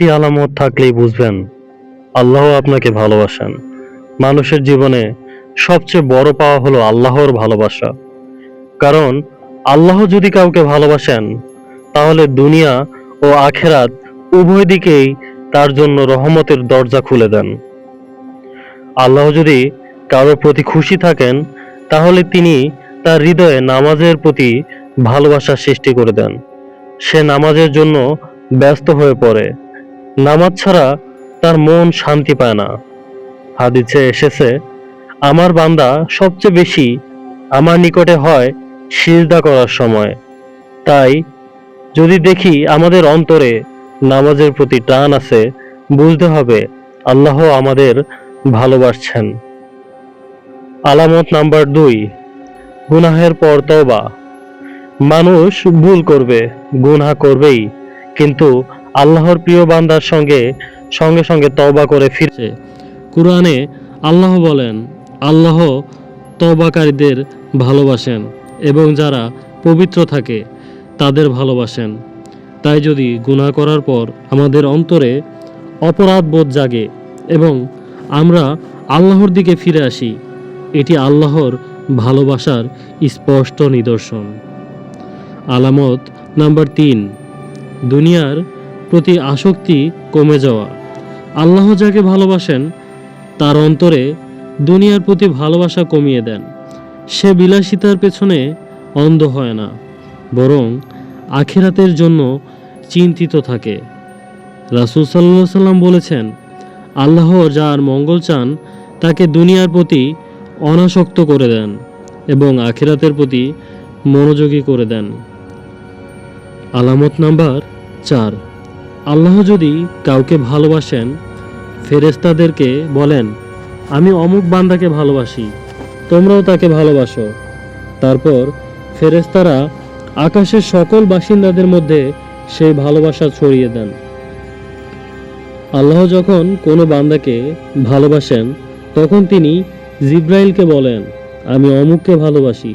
চারটি আলামত থাকলেই বুঝবেন, আল্লাহ আপনাকে ভালোবাসেন। মানুষের জীবনে সবচেয়ে বড় পাওয়া হলো আল্লাহর ভালোবাসা। কারণ, আল্লাহ যদি কাউকে ভালোবাসেন, তাহলে দুনিয়া ও আখেরাত উভয় দিকেই তার জন্য রহমতের দরজা খুলে দেন। আল্লাহ যদি কারোর প্রতি খুশি থাকেন, তাহলে তিনি তার হৃদয়ে নামাজের প্রতি ভালোবাসা সৃষ্টি করে দেন। সে নামাজের জন্য ব্যস্ত হয়ে পড়ে। নামাজ ছাড়া তার মন শান্তি পায় না। হাদিসে এসেছে, আমার বান্দা সবচেয়ে বেশি আমার নিকটে হয় সিজদা করার সময়। তাই যদি দেখি আমাদের অন্তরে নামাজের প্রতি টান আছে, বুঝতে হবে আল্লাহ আমাদের ভালোবাসছেন। আলামত নাম্বার দুই, গুনাহের পর তওবা। মানুষ ভুল করবে, গুনাহ করবেই, কিন্তু আল্লাহর প্রিয় বান্দার সঙ্গে সঙ্গে সঙ্গে তওবা করে ফিরছে। কোরআনে আল্লাহ বলেন, আল্লাহ তওবাকারীদের ভালোবাসেন এবং যারা পবিত্র থাকে তাদের ভালোবাসেন। তাই যদি গুনাহ করার পর আমাদের অন্তরে অপরাধ বোধ জাগে এবং আমরা আল্লাহর দিকে ফিরে আসি, এটি আল্লাহর ভালোবাসার স্পষ্ট নিদর্শন। আলামত নাম্বার তিন, দুনিয়ার প্রতি আসক্তি কমে যাওয়া। আল্লাহ যাকে ভালোবাসেন, তার অন্তরে দুনিয়ার প্রতি ভালোবাসা কমিয়ে দেন। সে বিলাসিতার পেছনে অন্ধ হয় না, বরং আখিরাতের জন্য চিন্তিত থাকে। রাসুল সাল্লাহ সাল্লাম বলেছেন, আল্লাহ যার মঙ্গল চান, তাকে দুনিয়ার প্রতি অনাসক্ত করে দেন এবং আখিরাতের প্রতি মনোযোগী করে দেন। আলামত নাম্বার চার। আল্লাহ যদি কাউকে ভালোবাসেন ফেরেস্তাদেরকে বলেন, আমি অমুক বান্দাকে ভালোবাসি, তোমরাও তাকে ভালোবাসো। তারপর ফেরেস্তারা আকাশের সকল বাসিন্দাদের মধ্যে সেই ভালোবাসা ছড়িয়ে দেন। আল্লাহ যখন কোনো বান্দাকে ভালোবাসেন, তখন তিনি জিব্রাইলকে বলেন, আমি অমুককে ভালোবাসি,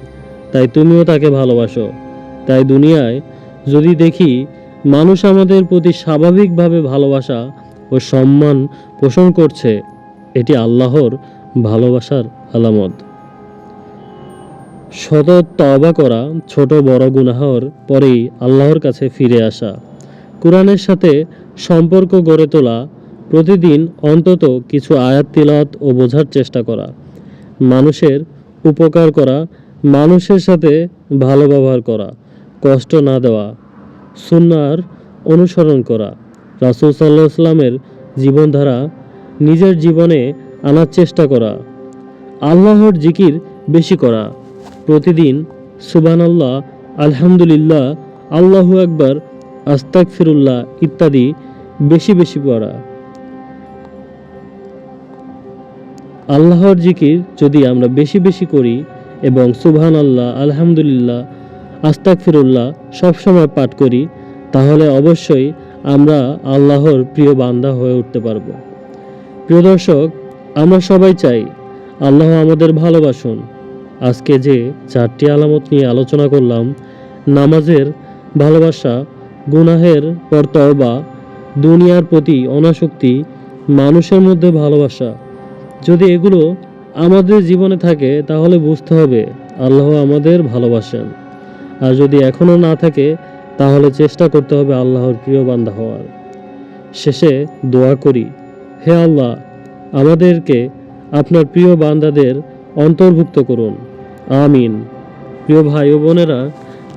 তাই তুমিও তাকে ভালোবাসো। তাই দুনিয়ায় যদি দেখি মানুষ আমাদের প্রতি স্বাভাবিকভাবে ভালোবাসা ও সম্মান পোষণ করছে। এটি আল্লাহর ভালোবাসার আলামত। সতত তওবা করা ছোট বড় গুনাহর পরেই আল্লাহর কাছে ফিরে আসা। কোরআনের সাথে সম্পর্ক গড়ে তোলা, প্রতিদিন অন্তত কিছু আয়াত তিলাওয়াত ও বোঝার চেষ্টা করা। মানুষের উপকার করা, মানুষের সাথে ভালো ব্যবহার করা, কষ্ট না দেওয়া সুন্নার অনুসরণ করা। রাসুল সাল্লাহ সাল্লামের জীবনধারা নিজের জীবনে আনার চেষ্টা করা। আল্লাহর জিকির বেশি করা। প্রতিদিন সুবান আল্লাহ আলহামদুলিল্লাহ, আল্লাহু একবার আস্তাক ফিরুল্লাহ ইত্যাদি বেশি বেশি পড়া। আল্লাহর জিকির যদি আমরা বেশি বেশি করি এবং সুবহান আল্লাহ আলহামদুলিল্লাহ আস্তাক ফিরুল্লাহ সবসময় পাঠ করি, তাহলে অবশ্যই আমরা আল্লাহর প্রিয় বান্দা হয়ে উঠতে পারব। প্রিয় দর্শক, আমরা সবাই চাই আল্লাহ আমাদের ভালোবাসুন। আজকে যে চারটি আলামত নিয়ে আলোচনা করলাম, নামাজের ভালোবাসা, গুনাহের পর তওবা, দুনিয়ার প্রতি অনাসক্তি, মানুষের মধ্যে ভালোবাসা, যদি এগুলো আমাদের জীবনে থাকে, তাহলে বুঝতে হবে আল্লাহ আমাদের ভালোবাসেন। আর যদি এখনও না থাকে, তাহলে চেষ্টা করতে হবে আল্লাহর প্রিয় বান্দা হওয়ার। শেষে দোয়া করি, হে আল্লাহ, আমাদেরকে আপনার প্রিয় বান্দাদের অন্তর্ভুক্ত করুন। আমিন। প্রিয় ভাই ও বোনেরা,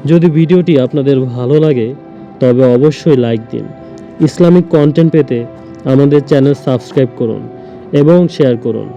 যদি ভিডিওটি আপনাদের ভালো লাগে, তবে অবশ্যই লাইক দিন। ইসলামিক কন্টেন্ট পেতে আমাদের চ্যানেল সাবস্ক্রাইব করুন এবং শেয়ার করুন।